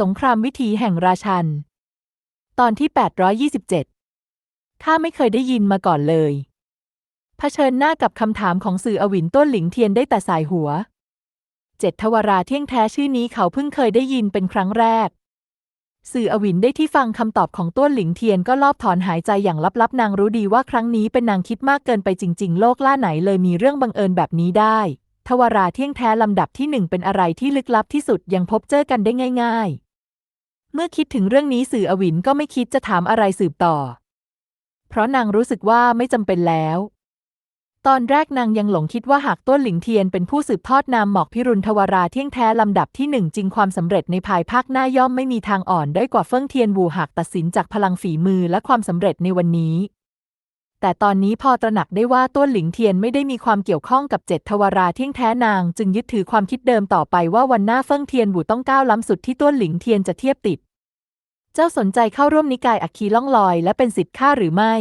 สงครามวิถีแห่งราชัน ตอนที่ 827 ข้าไม่เคยได้ยินมาก่อนเลยเผชิญหน้ากับคำถามของสื่ออวินต้นหลิงเทียนได้แต่สายหัว เจ็ดทวราเที่ยงแท้ชื่อนี้เขาเพิ่งเคยได้ยินเป็นครั้งแรก สื่ออวินได้ที่ฟังคำตอบของต้นหลิงเทียนก็ลอบถอนหายใจอย่างลับๆ นางรู้ดีว่าครั้งนี้เป็นนางคิดมากเกินไปจริง ๆ โลกล่าไหนเลยมีเรื่องบังเอิญแบบนี้ได้ ทวาราเที่ยงแท้ลำดับที่หนึ่งเป็นอะไรที่ลึกลับที่สุดยังพบเจอกันได้ง่าย ๆ เมื่อคิดถึงเรื่องนี้สื่ออวินก็ไม่คิดจะถามอะไรสืบต่อ เพราะนางรู้สึกว่าไม่จำเป็นแล้ว ตอนแรกนางยังหลงคิดว่าหากต้นหลิงเทียนเป็นผู้สืบทอดนามหมอกพิรุณทวาราเที่ยงแท้ลำดับที่หนึ่งจริงความสำเร็จในภายภาคหน้าย่อมไม่มีทางอ่อนด้อยกว่าเฟิ่งเทียนวูหากตัดสินจากพลังฝีมือและความสำเร็จในวันนี้ แต่ตอนนี้พอตระหนักได้ว่าต้นหลิงเทียนไม่ได้มีความเกี่ยวข้องกับเจ็ดทวาราเที่ยงแท้นาง จึงยึดถือความคิดเดิมต่อไปว่าวันหน้าเฟิ่งเทียนวูต้องก้าวล้ำสุดที่ต้นหลิงเทียนจะเทียบติด เจ้าสนใจเข้าร่วมนิกายอัคคีล่องลอย และเป็นสิทธิ์ข้าหรือไม่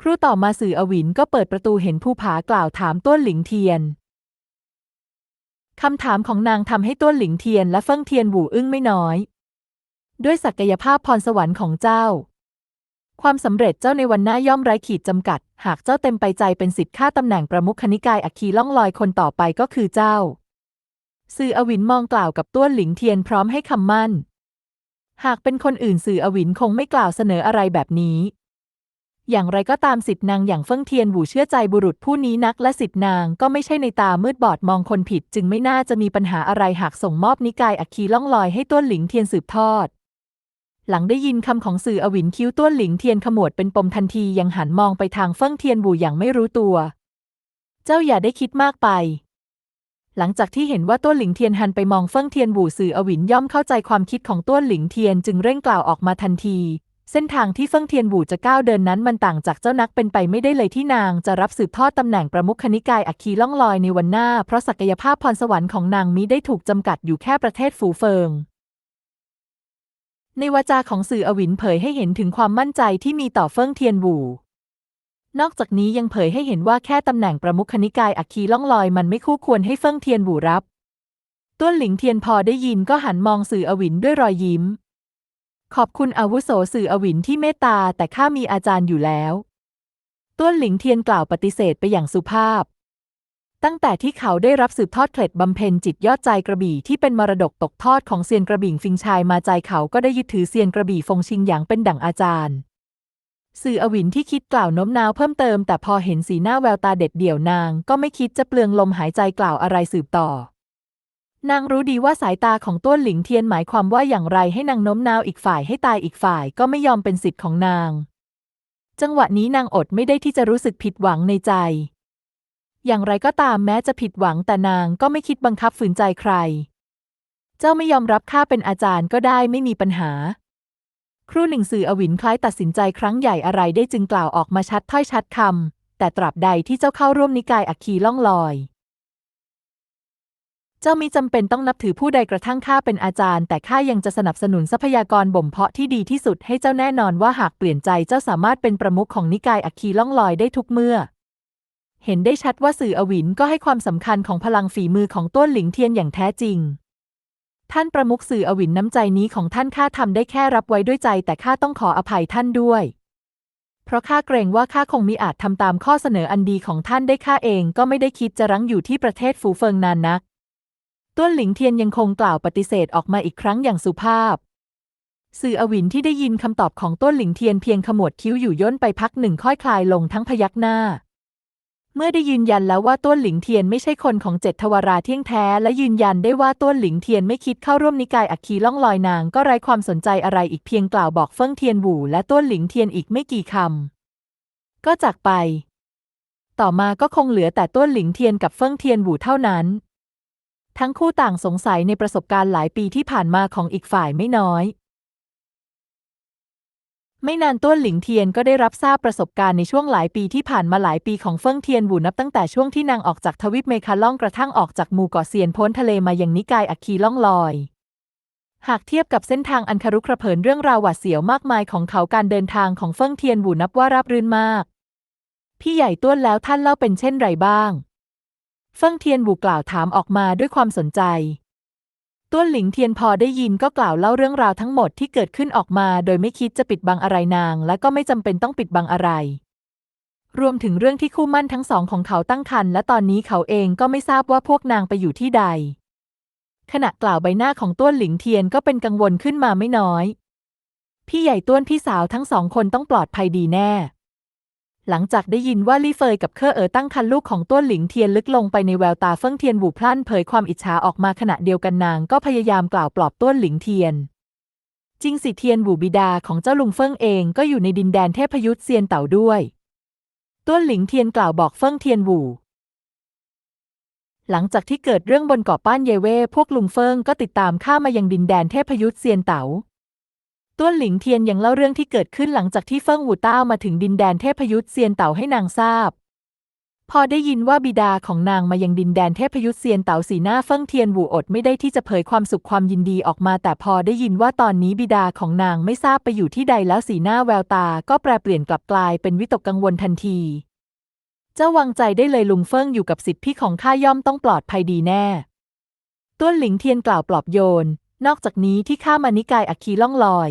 ครูต่อมาสื่ออวินก็เปิดประตูเห็นผู้ผากล่าวถามต้นหลิงเทียนคำถามของนางทำให้ต้นหลิงเทียนและเฟิ่งเทียนหวูอึ้งไม่น้อย ด้วยศักยภาพพรสวรรค์ของเจ้า ความสำเร็จเจ้าในวันหน้าย่อมไร้ขีดจำกัด หากเจ้าเต็มไปใจเป็นสิทธิ์ข้าตำแหน่งประมุขนิกายอัคคีล่องลอยคนต่อไปก็คือเจ้า สื่ออวินมองกล่าวกับต้วนหลิงเทียนพร้อมให้คำมั่น หากเป็นคนอื่นสื่ออวินคงไม่กล่าวเสนออะไรแบบนี้ อย่างไรก็ตามสิทธินางอย่างเฟิ่งเทียนหวูเชื่อใจบุรุษผู้นี้นักและสิทธินางก็ไม่ใช่ในตามืดบอดมองคนผิด จึงไม่น่าจะมีปัญหาอะไรหากส่งมอบนิกายอัคคีล่องลอยให้ต้วนหลิงเทียนสืบทอด หลังได้ยินคำของสื่ออวินคิ้วต้วนหลิงเทียนขมวดเป็นปมทันทียังหันมองไปทางเฟิ่งเทียนหวูอย่างไม่รู้ตัว เจ้าอย่าได้คิดมากไป หลังจากที่เห็นว่าต้วนหลิงเทียนหันไปมองเฟิ่งเทียนหวูสื่ออวินย่อมเข้าใจความคิดของต้วนหลิงเทียนจึงเร่งกล่าวออกมาทันที เส้นทางที่เฟิ่งเทียนหวูจะก้าวเดินนั้นมันต่างจากเจ้านักเป็นไปไม่ได้เลยที่นางจะรับสืบทอดตำแหน่งประมุขนิกายอัคคีล่องลอยในวันหน้า เพราะศักยภาพพรสวรรค์ของนางมิได้ถูกจำกัดอยู่แค่ประเทศฝูเฟิง ในวาจาของสื่ออวินเผยให้เห็นถึงความมั่นใจที่มีต่อเฟิ่งเทียนหวูนอกจากนี้ยังเผยให้เห็นว่าแค่ตำแหน่งประมุขนิกายอัคคีล่องลอยมันไม่คู่ควรให้เฟิ่งเทียนหวูรับ ต้นหลิงเทียนพอได้ยินก็หันมองสื่ออวินด้วยรอยยิ้ม ขอบคุณอาวุโสสื่ออวินที่เมตตาแต่ข้ามีอาจารย์อยู่แล้ว ต้นหลิงเทียนกล่าวปฏิเสธไปอย่างสุภาพ ตั้งแต่ที่เขาได้รับสืบทอดเคล็ดบำเพ็ญจิตยอดใจกระบี่ที่เป็นมรดกตกทอดของเซียนกระบี่ฟิงชายมาใจเขาก็ได้ยึดถือเซียนกระบี่ฟงชิงหยางเป็นดั่งอาจารย์ สื่ออวินที่คิดกล่าวโน้มน้าวเพิ่มเติม แต่พอเห็นสีหน้าแววตาเด็ดเดี่ยวนาง ก็ไม่คิดจะเปลืองลมหายใจกล่าวอะไรสืบต่อ นางรู้ดีว่าสายตาของต้นหลิงเทียนหมายความว่าอย่างไรให้นางโน้มน้าวอีกฝ่ายให้ตายอีกฝ่ายก็ไม่ยอมเป็นสิทธิ์ของนาง จังหวะนี้นางอดไม่ได้ที่จะรู้สึกผิดหวังในใจ อย่างไรก็ตามแม้จะผิดหวังแต่นางก็ไม่คิดบังคับฝืนใจใคร เจ้าไม่ยอมรับข้าเป็นอาจารย์ก็ได้ไม่มีปัญหา ครู่หนึ่งสื่ออวินคล้ายตัดสินใจครั้งใหญ่อะไรได้จึงกล่าวออกมาชัดถ้อยชัดคำแต่ตราบใดที่เจ้าเข้าร่วมนิกายอัคคีล่องลอย เจ้ามิจำเป็นต้องนับถือผู้ใดกระทั่งข้าเป็นอาจารย์ แต่ข้ายังจะสนับสนุนทรัพยากรบ่มเพาะที่ดีที่สุดให้เจ้าแน่นอนว่าหากเปลี่ยนใจเจ้าสามารถเป็นประมุขของนิกายอัคคีล่องลอยได้ทุกเมื่อ เห็นได้ชัดว่าสื่ออวินก็ให้ความสำคัญของพลังฝีมือของต้นหลิงเทียนอย่างแท้จริง ท่านประมุขสื่ออวินน้ำใจนี้ของท่านข้าทำได้แค่รับไว้ด้วยใจแต่ข้าต้องขออภัยท่านด้วย เพราะข้าเกรงว่าข้าคงมิอาจทำตามข้อเสนออันดีของท่านได้ข้าเองก็ไม่ได้คิดจะรั้งอยู่ที่ประเทศฝูเฟิงนานนัก ต้นหลิงเทียนยังคงกล่าวปฏิเสธออกมาอีกครั้งอย่างสุภาพสื่ออวินที่ได้ยินคำตอบของต้นหลิงเทียนเพียงขมวดคิ้วอยู่ย่นไปพักหนึ่งค่อยคลายลงทั้งพยักหน้า เมื่อได้ยืนยันแล้วว่าต้วนหลิงเทียนไม่ใช่คนของเจ็ดทวาราเที่ยงแท้ และยืนยันได้ว่าต้วนหลิงเทียนไม่คิดเข้าร่วมนิกายอัคคีล่องลอยนางก็ไร้ความสนใจอะไรอีกเพียงกล่าวบอกเฟิ่งเทียนหวูและต้วนหลิงเทียนอีกไม่กี่คำก็จากไป ต่อมาก็คงเหลือแต่ต้วนหลิงเทียนกับเฟิ่งเทียนหวูเท่านั้น ทั้งคู่ต่างสงสัยในประสบการณ์หลายปีที่ผ่านมาของอีกฝ่ายไม่น้อย ไม่นานต้นหลิงเทียนก็ได้รับทราบประสบการณ์ในช่วงหลายปีที่ผ่านมาหลายปีของเฟิ่งเทียนหูนับตั้งแต่ช่วงที่นางออกจากทวิปเมคาล่องกระทั่งออกจากหมู่เกาะเซียนพ้นทะเลมายังนิกายอัคคีล่องลอย หากเทียบกับเส้นทางอันคารุกระเผินเรื่องราวหวาดเสียวมากมายของเขาการเดินทางของเฟิ่งเทียนหูนับว่าราบรื่นมาก พี่ใหญ่ต้วนแล้วท่านเล่าเป็นเช่นไรบ้าง เฟิ่งเทียนหูกล่าวถามออกมาด้วยความสนใจ ต้วนหลิงเทียนพอได้ยินก็กล่าวเล่าเรื่องราวทั้งหมดที่เกิดขึ้นออกมา โดยไม่คิดจะปิดบังอะไรนาง และก็ไม่จำเป็นต้องปิดบังอะไร รวมถึงเรื่องที่คู่มั่นทั้งสองของเขาตั้งครรภ์และตอนนี้เขาเองก็ไม่ทราบว่าพวกนางไปอยู่ที่ใด ขณะกล่าวใบหน้าของต้วนหลิงเทียนก็เป็นกังวลขึ้นมาไม่น้อย พี่ใหญ่ต้วนพี่สาวทั้งสองคนต้องปลอดภัยดีแน่ หลังจากได้ยินว่าลี่เฟยกับเคอเอ๋อตั้งคันลูกของต้วนหลิงเทียนลึกลงไปในแววตาเฟิ่งเทียนหูพลันเผยความอิจฉาออกมาขณะเดียวกันนางก็พยายามกล่าวปลอบต้วนหลิงเทียน จริงสิเทียนหูบิดาของเจ้าลุงเฟิ่งเองก็อยู่ในดินแดนเทพยุทธเซียนเต่าด้วยต้วนหลิงเทียนกล่าวบอกเฟิ่งเทียนหูหลังจากที่เกิดเรื่องบนเกาะป้านเยเว่พวกลุงเฟิงก็ติดตามข้ามายังดินแดนเทพยุทธเซียนเต๋า ต้วนหลิงเทียนยังเล่าเรื่องที่เกิดขึ้นหลังจากที่เฟิงหูต้ามาถึงดินแดนเทพยุทธเซียนเต๋าให้นางทราบ พอได้ยินว่าบิดาของนางมายังดินแดนเทพยุทธเซียนเต๋าสีหน้าเฟิงเทียนหูอดไม่ได้ที่จะเผยความสุขความยินดีออกมา แต่พอได้ยินว่าตอนนี้บิดาของนางไม่ทราบไปอยู่ที่ใดแล้วสีหน้าแววตาก็แปรเปลี่ยนกลับกลายเป็นวิตกกังวลทันที เจ้าวางใจได้เลยลุงเฟิงอยู่กับสิทธิพี่ของข้าย่อมต้องปลอดภัยดีแน่ต้วนหลิงเทียนกล่าวปลอบโยน นอกจากนี้ที่ข้ามานิกายอัคคีล่องลอย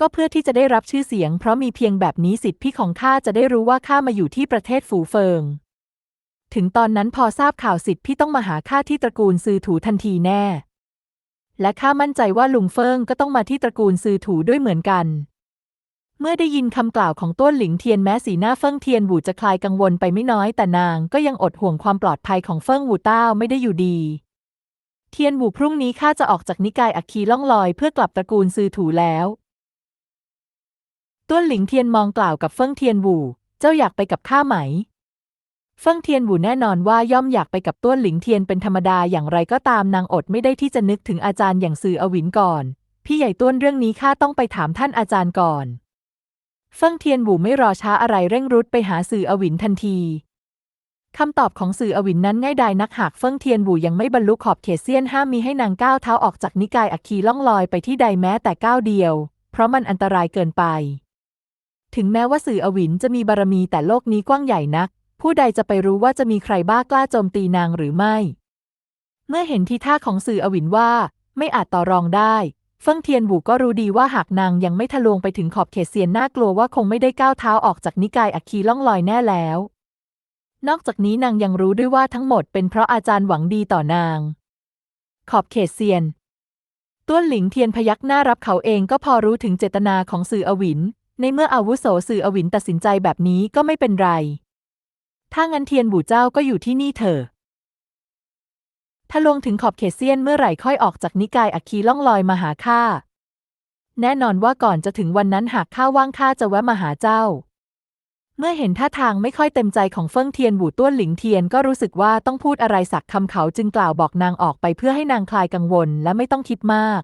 ก็เพื่อที่จะได้รับชื่อเสียง เพราะมีเพียงแบบนี้สิทธิพี่ของข้าจะได้รู้ว่าข้ามาอยู่ที่ประเทศฝูเฟิง ถึงตอนนั้นพอทราบข่าวสิทธิพี่ต้องมาหาข้าที่ตระกูลซือถูทันทีแน่ และข้ามั่นใจว่าลุงเฟิงก็ต้องมาที่ตระกูลซือถูด้วยเหมือนกัน เมื่อได้ยินคำกล่าวของต้วนหลิงเทียนแม้สีหน้าเฟิงเทียนบูจะคลายกังวลไปไม่น้อยแต่นางก็ยังอดห่วงความปลอดภัยของเฟิงวูต้าไม่ได้อยู่ดีเทียนบูพรุ่งนี้ข้าจะออกจากนิกายอัคคีล่องลอยเพื่อกลับตระกูลซือถูแล้ว ต้วนหลิงเทียนมองกล่าวกับเฟิ่งเทียนบูเจ้าอยากไปกับข้าไหม เฟิ่งเทียนบูแน่นอนว่าย่อมอยากไปกับต้วนหลิงเทียนเป็นธรรมดาอย่างไรก็ตามนางอดไม่ได้ที่จะนึกถึงอาจารย์อย่างซืออวินก่อน พี่ใหญ่ต้วนเรื่องนี้ข้าต้องไปถามท่านอาจารย์ก่อน เฟิ่งเทียนบูไม่รอช้าอะไรเร่งรุดไปหาสื่ออวินทันทีคำตอบของสื่ออวินนั้นง่ายดายนักหากเฟิ่งเทียนบูยังไม่บรรลุขอบเขตเซียนห้ามมีให้นางก้าวเท้าออกจากนิกายอัคคีล่องลอยไปที่ใดแม้แต่ก้าวเดียว เพราะมันอันตรายเกินไป ถึงแม้ว่าสื่ออวินจะมีบารมีแต่โลกนี้กว้างใหญ่นัก ผู้ใดจะไปรู้ว่าจะมีใครบ้ากล้าโจมตีนางหรือไม่ เมื่อเห็นทีท่าของสื่ออวินว่า ไม่อาจต่อรองได้เฟิ่งเทียนบูก็รู้ดีว่าหากนางยังไม่ทะลวงไปถึงขอบเขตเซียนน่ากลัวว่าคงไม่ได้ก้าวเท้าออกจากนิกายอัคคีล่องลอยแน่แล้ว นอกจากนี้นางยังรู้ด้วยว่าทั้งหมดเป็นเพราะอาจารย์หวังดีต่อนาง ขอบเขตเซียน ต้วนหลิงเทียนพยักหน้ารับเขาเองก็พอรู้ถึงเจตนาของสื่ออวิน ในเมื่ออาวุโสสื่ออวินตัดสินใจแบบนี้ก็ไม่เป็นไรถ้างั้นเทียนบูเจ้าก็อยู่ที่นี่เถอะถ้าลงถึงขอบเขตเซียนเมื่อไหร่ค่อยออกจากนิกายอัคคีล่องลอยมาหาข้า แน่นอนว่าก่อนจะถึงวันนั้นหากข้าว่างข้าจะแวะมาหาเจ้า เมื่อเห็นท่าทางไม่ค่อยเต็มใจของเฟิ่งเทียนบูต้วนหลิงเทียนก็รู้สึกว่าต้องพูดอะไรสักคำเขาจึงกล่าวบอกนางออกไปเพื่อให้นางคลายกังวลและไม่ต้องคิดมาก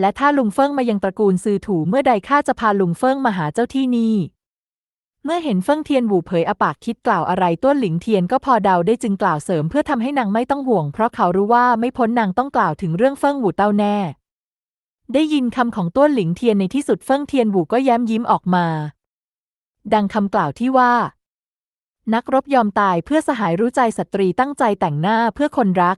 และถ้าลุงเฟิงมายังตระกูลซือถูเมื่อใดข้าจะพาลุงเฟิงมาหาเจ้าที่นี่ เมื่อเห็นเฟิงเทียนบูเผยอปากคิดกล่าวอะไรต้วนหลิงเทียนก็พอเดาได้จึงกล่าวเสริมเพื่อทำให้นางไม่ต้องห่วง เพราะเขารู้ว่าไม่พ้นนางต้องกล่าวถึงเรื่องเฟิงบูเต้าแน่ ได้ยินคำของต้วนหลิงเทียนในที่สุดเฟิงเทียนบูก็แย้มยิ้มออกมา ดังคำกล่าวที่ว่า นักรบยอมตายเพื่อสหายรู้ใจสตรีตั้งใจแต่งหน้าเพื่อคนรัก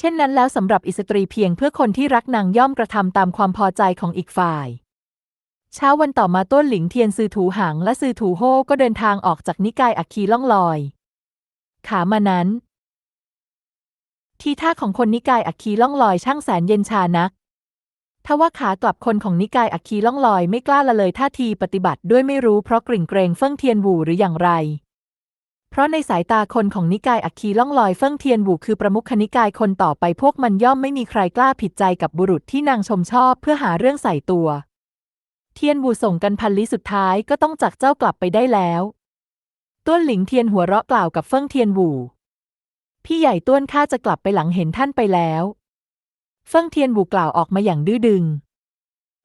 เช่นนั้นแล้วสำหรับอิสตรีเพียงเพื่อคนที่รักนางย่อมกระทำตามความพอใจของอีกฝ่าย เช้าวันต่อมาต้นหลิงเทียนซือถูหางและซือถูโฮก็เดินทางออกจากนิกายอัคคีล่องลอย ขามานั้น ทีท่าของคนนิกายอัคคีล่องลอยช่างแสนเย็นชานักทว่าขากลับคนของนิกายอัคคีล่องลอยไม่กล้าละเลยท่าทีปฏิบัติด้วยไม่รู้เพราะกริ่งเกรงเฟิ่งเทียนหูหรืออย่างไร เพราะในสายตาคนของนิกายอัคคีล่องลอยเฟิ่งเทียนหูคือประมุขนิกายคนต่อไปพวกมันย่อมไม่มีใครกล้าผิดใจกับบุรุษที่นางชมชอบเพื่อหาเรื่องใส่ตัว เทียนหูส่งกันพันลี้สุดท้ายก็ต้องจักเจ้ากลับไปได้แล้วต้วนหลิงเทียนหัวเราะกล่าวกับเฟิ่งเทียนหูพี่ใหญ่ต้วนข้าจะกลับไปหลังเห็นท่านไปแล้ว เฟิ่งเทียนบูกล่าวออกมาอย่างดื้อดึง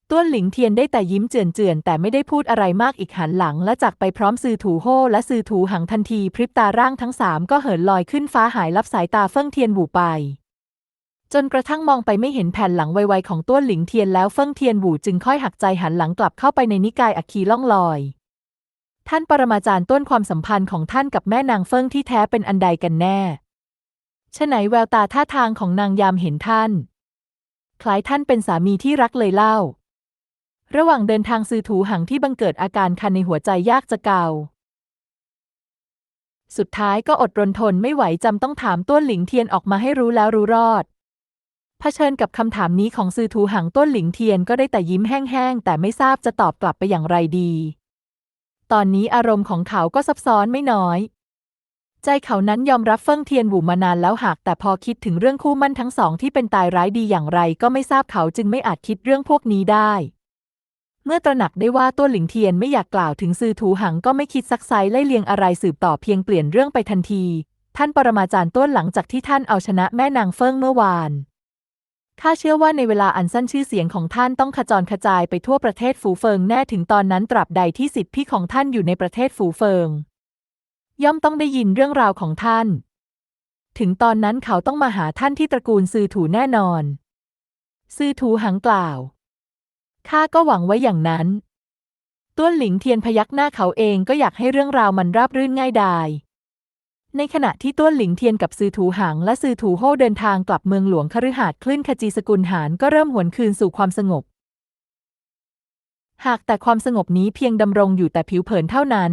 ต้วนหลิงเทียนได้แต่ยิ้มเจือนๆแต่ไม่ได้พูดอะไรมากอีกหันหลัง และจากไปพร้อมซือถูโฮและซือถูหังทันที พริบตาร่างทั้งสามก็เหินลอยขึ้นฟ้าหายลับสายตาเฟิ่งเทียนบูไป จนกระทั่งมองไปไม่เห็นแผ่นหลังไวๆของต้วนหลิงเทียนแล้วเฟิ่งเทียนบูจึงค่อยหักใจหันหลังกลับเข้าไปในนิกายอัคคีล่องลอย ท่านปรมาจารย์ต้นความสัมพันธ์ของท่านกับแม่นางเฟิ่งที่แท้เป็นอันใดกันแน่ฉะไหนแววตาท่าทางของนางยามเห็นท่านคล้ายท่านเป็นสามีที่รักเลยเล่า ระหว่างเดินทางซื้อถูหังที่บังเกิดอาการคันในหัวใจยากจะเกาสุดท้ายก็อดรนทนไม่ไหวจำต้องถามต้วนหลิงเทียนออกมาให้รู้แล้วรู้รอดเผชิญกับคำถามนี้ของซื้อถูหังต้นหลิงเทียนก็ได้แต่ยิ้มแห้งๆแต่ไม่ทราบจะตอบกลับไปอย่างไรดี ตอนนี้อารมณ์ของเขาก็ซับซ้อนไม่น้อย ใจเขานั้นยอมรับเฟิ่งเทียนหวูมานานแล้วหากแต่พอคิดถึงเรื่องคู่มั่นทั้งสองที่เป็นตายร้ายดีอย่างไรก็ไม่ทราบเขาจึงไม่อาจคิดเรื่องพวกนี้ได้ เมื่อตระหนักได้ว่าตัวหลิงเทียนไม่อยากกล่าวถึงซือถูหังก็ไม่คิดซักไซไล่เลียงอะไรสืบต่อเพียงเปลี่ยนเรื่องไปทันที ท่านปรมาจารย์ต้นหลังจากที่ท่านเอาชนะแม่นางเฟิงเมื่อวานข้าเชื่อว่าในเวลาอันสั้นชื่อเสียงของท่านต้องขจรกระจายไปทั่วประเทศฝูเฟิงแน่ถึงตอนนั้นตราบใดที่สิทธิพี่ของท่านอยู่ในประเทศฝูเฟิง ย่อมต้องได้ยินเรื่องราวของท่าน ถึงตอนนั้นเขาต้องมาหาท่านที่ตระกูลซือถูแน่นอนซือถูหังกล่าว ข้าก็หวังไว้อย่างนั้น ต้วนหลิงเทียนพยักหน้าเขาเองก็อยากให้เรื่องราวมันราบรื่นง่ายดาย ในขณะที่ต้วนหลิงเทียนกับซือถูหังและซือถูโฮเดินทางกลับเมืองหลวงคฤหาสน์คลื่นขจีสกุลหานก็เริ่มหวนคืนสู่ความสงบ หากแต่ความสงบนี้เพียงดำรงอยู่แต่ผิวเผินเท่านั้น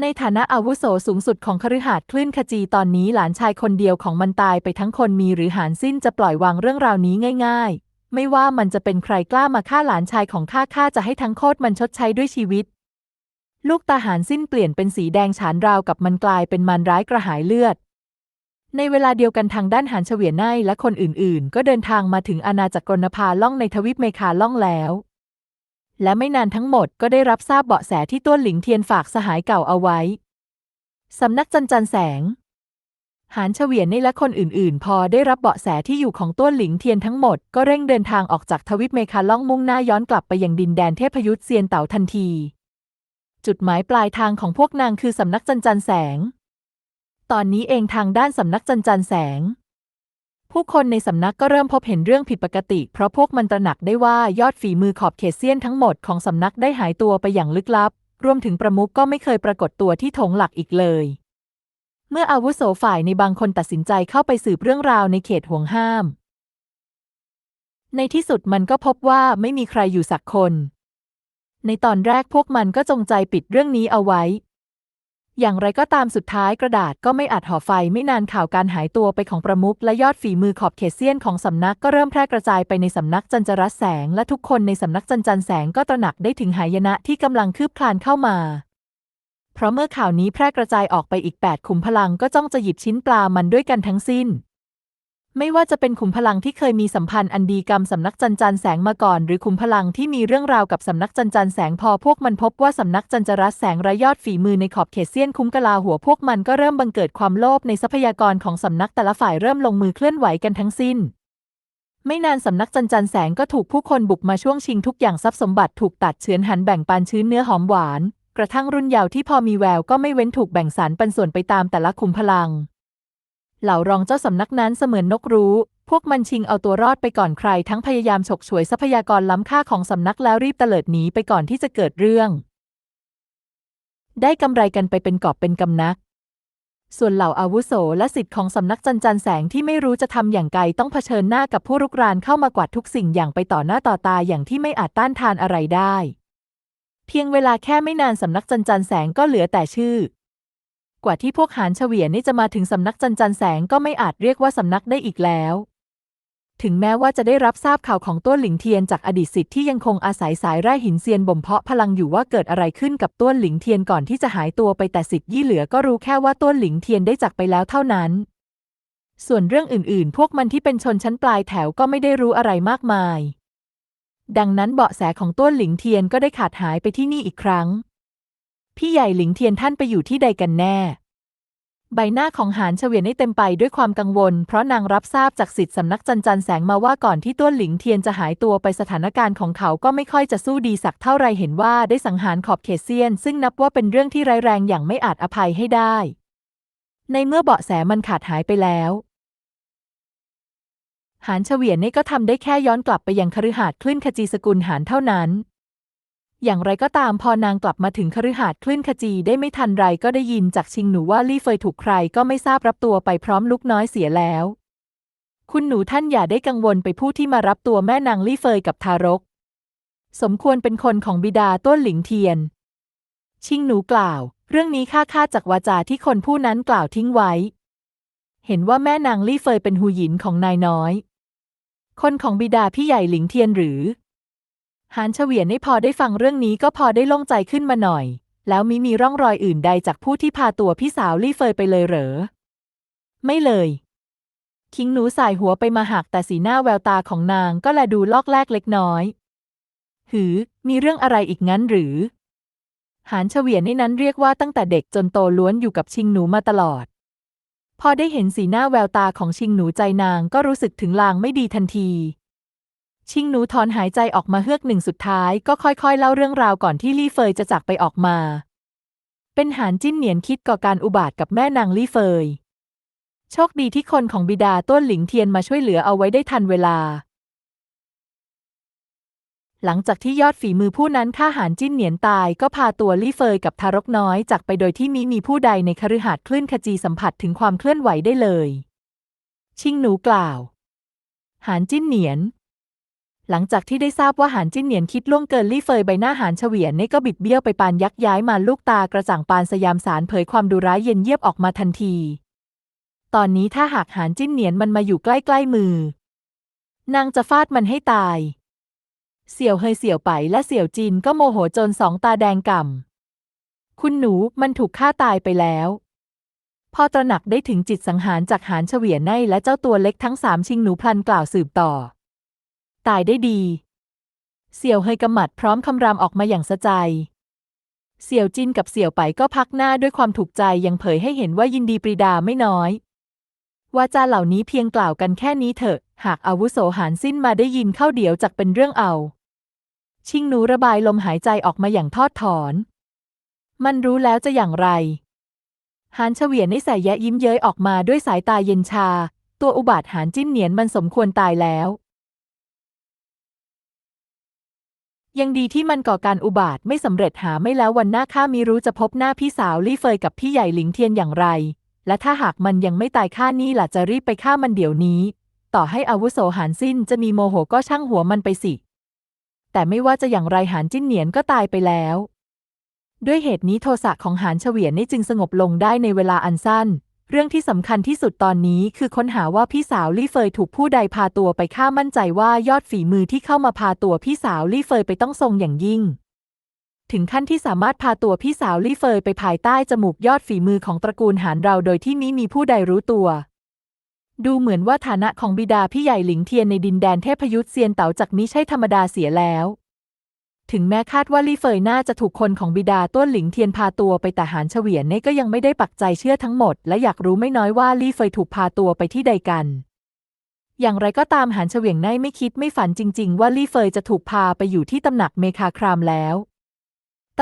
ในฐานะอาวุโสสูงสุดของคฤหาสน์คลื่นขจีตอนนี้หลานชายคนเดียวของมันตายไปทั้งคนมีหรือหานสิ้นจะปล่อยวางเรื่องราวนี้ง่าย ๆ ไม่ว่ามันจะเป็นใครกล้ามาฆ่าหลานชายของข้าข้าจะให้ทั้งโคตรมันชดใช้ด้วยชีวิต ลูกตาหารสิ้นเปลี่ยนเป็นสีแดงฉานราวกับมันกลายเป็นมันร้ายกระหายเลือด ในเวลาเดียวกันทางด้านหานเฉวียนไนและคนอื่นๆ ก็เดินทางมาถึงอาณาจักรกรณภาล่องในทวีปเมคาล่องแล้ว และไม่นานทั้งหมดก็ได้รับทราบเบาะแสที่ต้วนหลิงเทียนฝากสหายเก่าเอาไว้สำนักจันจันแสง หานเฉวียนในและคนอื่นๆ พอได้รับเบาะแสที่อยู่ของต้วนหลิงเทียนทั้งหมด ก็เร่งเดินทางออกจากทวิปเมคาล่องมุ่งหน้าย้อนกลับไปยังดินแดนเทพยุทธเซียนเต่าทันที จุดหมายปลายทางของพวกนางคือสำนักจันจันแสง ตอนนี้เองทางด้านสำนักจันจันแสง ผู้คนในสำนักก็เริ่มพบเห็นเรื่องผิดปกติ เพราะพวกมันตระหนักได้ว่ายอดฝีมือขอบเขตเซียนทั้งหมดของสำนักได้หายตัวไปอย่างลึกลับ รวมถึงประมุขก็ไม่เคยปรากฏตัวที่ถงหลักอีกเลย เมื่ออาวุโสฝ่ายในบางคนตัดสินใจเข้าไปสืบเรื่องราวในเขตห่วงห้าม ในที่สุดมันก็พบว่าไม่มีใครอยู่สักคน ในตอนแรกพวกมันก็จงใจปิดเรื่องนี้เอาไว้ อย่างไรก็ตามสุดท้ายกระดาษก็ไม่อาจห่อไฟไม่นานข่าวการหายตัวไปของประมุขและยอดฝีมือขอบเขตเซียนของสำนักก็เริ่มแพร่กระจายไปในสำนักจันจรัสแสง และทุกคนในสำนักจันจันแสงก็ตระหนักได้ถึงหายนะที่กำลังคืบคลานเข้ามา เพราะเมื่อข่าวนี้แพร่กระจายออกไปอีก 8 ขุมพลังก็จ้องจะหยิบชิ้นปลามันด้วยกันทั้งสิ้น ไม่ว่าจะเป็นขุมพลังที่เคยมีสัมพันธ์อันดีกรรมสำนักจันจันแสงมาก่อน หรือขุมพลังที่มีเรื่องราวกับสำนักจันจันแสงพอพวกมันพบว่าสำนักจันจรัสแสงระยอดฝีมือในขอบเขตเซียนคุ้มกลาหัวพวกมันก็เริ่มบังเกิดความโลภในทรัพยากรของสำนักแต่ละฝ่ายเริ่มลงมือเคลื่อนไหวกันทั้งสิ้นไม่นานสำนักจันจันแสงก็ถูกผู้คนบุกมาช่วงชิงทุกอย่างทรัพย์สมบัติถูกตัดเฉือนหันแบ่งปันชื้นเนื้อหอมหวาน กระทั่งรุ่นเยาว์ที่พอมีแววก็ไม่เว้นถูกแบ่งสารปันส่วนไปตามแต่ละขุมพลัง เหล่ารองเจ้าสำนักนั้นเสมือนนกรู้ พวกมันชิงเอาตัวรอดไปก่อนใคร ทั้งพยายามฉกฉวยทรัพยากรล้ำค่าของสำนักแล้วรีบเตลิดหนีไปก่อนที่จะเกิดเรื่อง ได้กำไรกันไปเป็นกอบเป็นกำนัก ส่วนเหล่าอาวุโสและสิทธิ์ของสำนักจันจันแสงที่ไม่รู้จะทำอย่างไรต้องเผชิญหน้ากับผู้รุกรานเข้ามากวาดทุกสิ่งอย่างไปต่อหน้าต่อตาอย่างที่ไม่อาจต้านทานอะไรได้ เพียงเวลาแค่ไม่นานสำนักจันจันแสงก็เหลือแต่ชื่อ กว่าที่พวกหานเฉวียนนี่จะมาถึงสำนักจันจันแสงก็ไม่อาจเรียกว่าสำนักได้อีกแล้ว ถึงแม้ว่าจะได้รับทราบข่าวของต้วหลิงเทียนจากอดีตสิทธิ์ที่ยังคงอาศัยสายไร่หินเซียนบ่มเพาะพลังอยู่ว่าเกิดอะไรขึ้นกับต้วหลิงเทียนก่อนที่จะหายตัวไปแต่สิทธิ์ยี่เหลือก็รู้แค่ว่าต้วหลิงเทียนได้จากไปแล้วเท่านั้น ส่วนเรื่องอื่น ๆ พวกมันที่เป็นชนชั้นปลายแถวก็ไม่ได้รู้อะไรมากมาย ดังนั้นเบาะแสของต้วนหลิงเทียนก็ได้ขาดหายไปที่นี่อีกครั้ง พี่ใหญ่หลิงเทียนท่านไปอยู่ที่ใดกันแน่ ใบหน้าของหานเฉวียนได้เต็มไปด้วยความกังวล เพราะนางรับทราบจากสิทธิสำนักจันจันแสงมาว่าก่อนที่ต้วนหลิงเทียนจะหายตัวไปสถานการณ์ของเขาก็ไม่ค่อยจะสู้ดีสักเท่าไรเห็นว่าได้สังหารขอบเขตเซียน ซึ่งนับว่าเป็นเรื่องที่ร้ายแรงอย่างไม่อาจอภัยให้ได้ ในเมื่อเบาะแสมันขาดหายไปแล้ว หานเฉวียนนี่ก็ทำได้แค่ย้อนกลับไปยังคฤหาสน์คลื่นขจีสกุลหานเท่านั้น อย่างไรก็ตามพอนางกลับมาถึงคฤหาสน์คลื่นขจีได้ไม่ทันไรก็ได้ยินจากชิงหนูว่าลี่เฟยถูกใครก็ไม่ทราบรับตัวไปพร้อมลูกน้อยเสียแล้ว คุณหนูท่านอย่าได้กังวลไปผู้ที่มารับตัวแม่นางลี่เฟยกับทารก สมควรเป็นคนของบิดาต้นหลิงเทียน ชิงหนูกล่าว เรื่องนี้ข้าคาดจากวาจาที่คนผู้นั้นกล่าวทิ้งไว้ เห็นว่าแม่นางลี่เฟยเป็นหูหยินของนายน้อย คนของบิดาพี่ใหญ่หลิงเทียนหรือหานเฉวียนให้พอได้ฟังเรื่องนี้ก็พอได้โล่งใจขึ้นมาหน่อย แล้วมิมีร่องรอยอื่นใดจากผู้ที่พาตัวพี่สาวลี่เฟยไปเลยเหรอ ไม่เลย คิงหนูสายหัวไปมาหักแต่สีหน้าแววตาของนางก็แลดูลอกแลกเล็กน้อย หือ มีเรื่องอะไรอีกงั้นหรือหานเฉวียนในนั้นเรียกว่าตั้งแต่เด็กจนโตล้วนอยู่กับชิงหนูมาตลอด พอได้เห็นสีหน้าแววตาของชิงหนูใจนางก็รู้สึกถึงลางไม่ดีทันที ชิงหนูถอนหายใจออกมาเฮือกหนึ่งสุดท้ายก็ค่อยๆ เล่าเรื่องราวก่อนที่ลี่เฟยจะจากไปออกมา เป็นหานจิ้นเหนียนคิดก่อการอุบาทกับแม่นางลี่เฟย โชคดีที่คนของบิดาต้นหลิงเทียนมาช่วยเหลือเอาไว้ได้ทันเวลา หลังจากที่ยอดฝีมือผู้นั้นฆ่าหานจิ้นเหนียนตายก็พาตัวลี่เฟยกับทารกน้อยจากไปโดยที่มิมีผู้ใดในคฤหาสน์คลื่นขจีสัมผัสถึงความเคลื่อนไหวได้เลย ชิงหนูกล่าว หานจิ้นเหนียน หลังจากที่ได้ทราบว่าหานจิ้นเหนียนคิดล่วงเกินลี่เฟยใบหน้าหานเฉวียนนี่ก็บิดเบี้ยวไปปานยักย้ายมาลูกตากระจ่างปานสยามสารเผยความดูร้ายเย็นเยียบออกมาทันที ตอนนี้ถ้าหากหานจิ้นเหนียนมันมาอยู่ใกล้ๆมือ นางจะฟาดมันให้ตาย เสี่ยวเฮยเสี่ยวไปและเสี่ยวจินก็โมโหจนสองตาแดงก่ำ คุณหนูมันถูกฆ่าตายไปแล้ว พอตระหนักได้ถึงจิตสังหารจากหานเฉวียนในและเจ้าตัวเล็กทั้งสามชิงหนูพลันกล่าวสืบต่อ ตายได้ดี เสี่ยวเฮยกำหมัดพร้อมคำรามออกมาอย่างสะใจ เสี่ยวจินกับเสี่ยวไปก็พักหน้าด้วยความถูกใจยังเผยให้เห็นว่ายินดีปรีดาไม่น้อยวาจาเหล่านี้เพียงกล่าวกันแค่นี้เถอะ หากอาวุโสหารสิ้นมาได้ยินเข้าเดี๋ยวจักเป็นเรื่องเอา ชิงหนูระบายลมหายใจออกมาอย่างทอดถอน มันรู้แล้วจะอย่างไรหานเฉวียนในสายแยะยิ้มเย้ยออกมาด้วยสายตาเย็นชา ตัวอุบาทหานจิ้นเหนียนมันสมควรตายแล้ว ยังดีที่มันก่อการอุบาทไม่สำเร็จหาไม่แล้ววันหน้าข้ามีรู้จะพบหน้าพี่สาวลี่เฟยกับพี่ใหญ่หลิงเทียนอย่างไร และถ้าหากมันยังไม่ตายข้านี่ล่ะจะรีบไปฆ่ามันเดี๋ยวนี้ ต่อให้อาวุโสหารสิ้นจะมีโมโหก็ช่างหัวมันไปสิ แต่ไม่ว่าจะอย่างไรหานจิ้นเหนียนก็ตายไปแล้ว ด้วยเหตุนี้โทสะของหานเฉวียนนี่จึงสงบลงได้ในเวลาอันสั้น เรื่องที่สำคัญที่สุดตอนนี้คือค้นหาว่าพี่สาวลี่เฟยถูกผู้ใดพาตัวไปฆ่ามั่นใจว่ายอดฝีมือที่เข้ามาพาตัวพี่สาวลี่เฟยไปต้องทรงอย่างยิ่งถึงขั้นที่สามารถพาตัวพี่สาวลี่เฟยไปภายใต้จมูกยอดฝีมือของตระกูลหานเราโดยที่มิมีผู้ใดรู้ตัว ดูเหมือนว่าฐานะของบิดาพี่ใหญ่หลิงเทียนในดินแดนเทพยุทธเซียนเต๋าจักมิใช่ธรรมดาเสียแล้ว ถึงแม้คาดว่าลี่เฟยน่าจะถูกคนของบิดาต้นหลิงเทียนพาตัวไปแต่หานเฉวียนเน่ก็ยังไม่ได้ปักใจเชื่อทั้งหมด และอยากรู้ไม่น้อยว่าลี่เฟยถูกพาตัวไปที่ใดกัน อย่างไรก็ตามหานเฉวียงในไม่คิดไม่ฝันจริง ๆ ว่าลี่เฟยจะถูกพาไปอยู่ที่ตำหนักเมคาครามแล้ว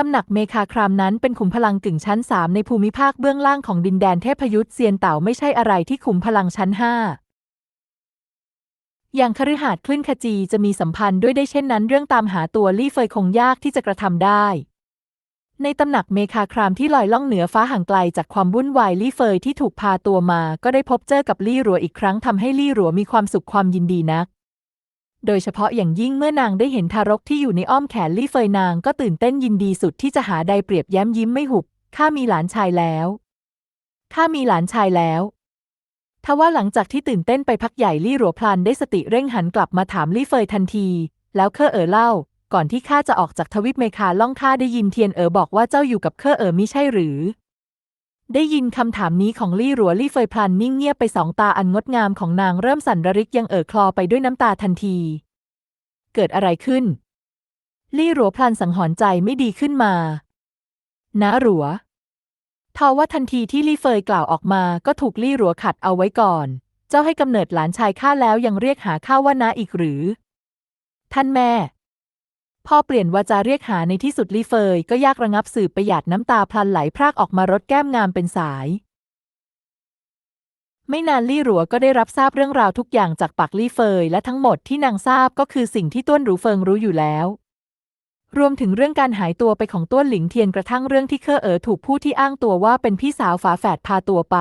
ตำหนักเมคาครามนั้นเป็นขุมพลังกึ่งชั้นสามในภูมิภาคเบื้องล่างของดินแดนเทพยุทธเซียนเต่าไม่ใช่อะไรที่ขุมพลังชั้นห้าอย่างคฤหาสน์คลื่นขจีจะมีสัมพันธ์ด้วยได้เช่นนั้น เรื่องตามหาตัวลี่เฟยคงยากที่จะกระทำได้ ในตำหนักเมคาครามที่ลอยล่องเหนือฟ้าห่างไกลจากความวุ่นวายลี่เฟยที่ถูกพาตัวมา ก็ได้พบเจอกับลี่รัวอีกครั้งทำให้ลี่รัวมีความสุขความยินดีนัก โดยเฉพาะอย่างยิ่งเมื่อนางได้เห็นทารกที่อยู่ในอ้อมแขนลี่เฟยนางก็ตื่นเต้นยินดีสุดที่จะหาใดเปรียบแย้มยิ้มไม่หุบ ข้ามีหลานชายแล้ว ข้ามีหลานชายแล้ว ทว่าหลังจากที่ตื่นเต้นไปพักใหญ่ลี่หรัวพลันได้สติเร่งหันกลับมาถามลี่เฟยทันที แล้วเคอเอ๋อเล่า ก่อนที่ข้าจะออกจากทวิปเมคาล่องข้าได้ยินเทียนเอ๋อบอกว่าเจ้าอยู่กับเคอเอ๋อมิใช่หรือ ได้ยินคำถามนี้ของลี่หรัวลี่เฟยพลันนิ่งเงียบไปสองตาอันงดงามของนางเริ่มสั่นระริกยังเอ่อคลอไปด้วยน้ำตาทันที เกิดอะไรขึ้น ลี่หรัวพลันสังหรณ์ใจไม่ดีขึ้นมานะหรัวทว่าทันทีที่ลี่เฟยกล่าวออกมาก็ถูกลี่หรัวขัดเอาไว้ก่อน เจ้าให้กำเนิดหลานชายข้าแล้วยังเรียกหาข้าว่าน้าอีกหรือ ท่านแม่ พ่อเปลี่ยนวาจาเรียกหาในที่สุดลี่เฟย ก็ยากระงับสืบประหยัดน้ำตาพลันไหลพรากออกมารดแก้มงามเป็นสาย ไม่นานลี่หรัวก็ได้รับทราบเรื่องราวทุกอย่างจากปากลี่เฟย และทั้งหมดที่นางทราบก็คือสิ่งที่ต้วนหรูเฟิงรู้อยู่แล้ว รวมถึงเรื่องการหายตัวไปของต้วนหลิงเทียนกระทั่งเรื่องที่เคอเอ๋อถูกผู้ที่อ้างตัวว่าเป็นพี่สาวฝาแฝดพาตัวไป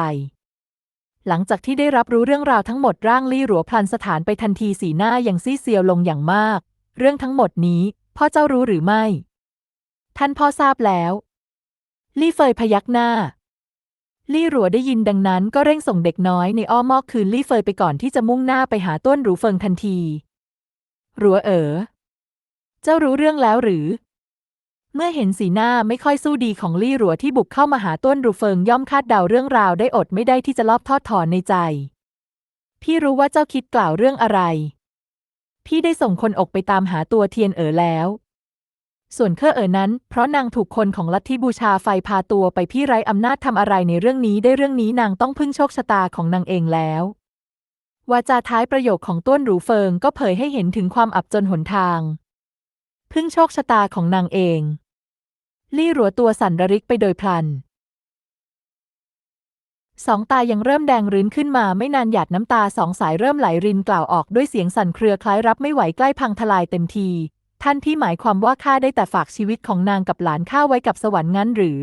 หลังจากที่ได้รับรู้เรื่องราวทั้งหมดร่างลี่หลัวพลันสถานไปทันทีสีหน้าอย่างซีเซียวลงอย่างมาก เรื่องทั้งหมดนี้ พ่อเจ้ารู้หรือไม่ ท่านพ่อทราบแล้ว ลี่เฟยพยักหน้า ลี่หลัวได้ยินดังนั้นก็เร่งส่งเด็กน้อยในอ้อมอกคืนลี่เฟยไปก่อนที่จะมุ่งหน้าไปหาต้นหรูเฟิงทันทีหลัวเอ๋อ เจ้ารู้เรื่องแล้วหรือ เมื่อเห็นสีหน้าไม่ค่อยสู้ดีของลี่หลัวที่บุกเข้ามาหาต้นรูเฟิงย่อมคาดเดาเรื่องราวได้อดไม่ได้ที่จะลอบทอดถอนในใจ พี่รู้ว่าเจ้าคิดกล่าวเรื่องอะไร พี่ได้ส่งคนออกไปตามหาตัวเทียนเอ๋อแล้ว ส่วนเคอเอ๋อนั้น เพราะนางถูกคนของลัทธิบูชาไฟพาตัวไปพี่ไร้อำนาจทำอะไรในเรื่องนี้ได้เรื่องนี้นางต้องพึ่งโชคชะตาของนางเองแล้ววาจาท้ายประโยคของต้นหรูเฟิงก็เผยให้เห็นถึงความอับจนหนทาง พึ่งโชคชะตาของนางเอง ลี่หลัวตัวสั่นระริกไปโดยพลัน สองตายังเริ่มแดงรื้นขึ้นมาไม่นานหยาดน้ำตาสองสายเริ่มไหลรินกล่าวออกด้วยเสียงสั่นเครือคล้ายรับไม่ไหวใกล้พังทลายเต็มที ท่านพี่หมายความว่าข้าได้แต่ฝากชีวิตของนางกับหลานข้าไว้กับสวรรค์งั้นหรือ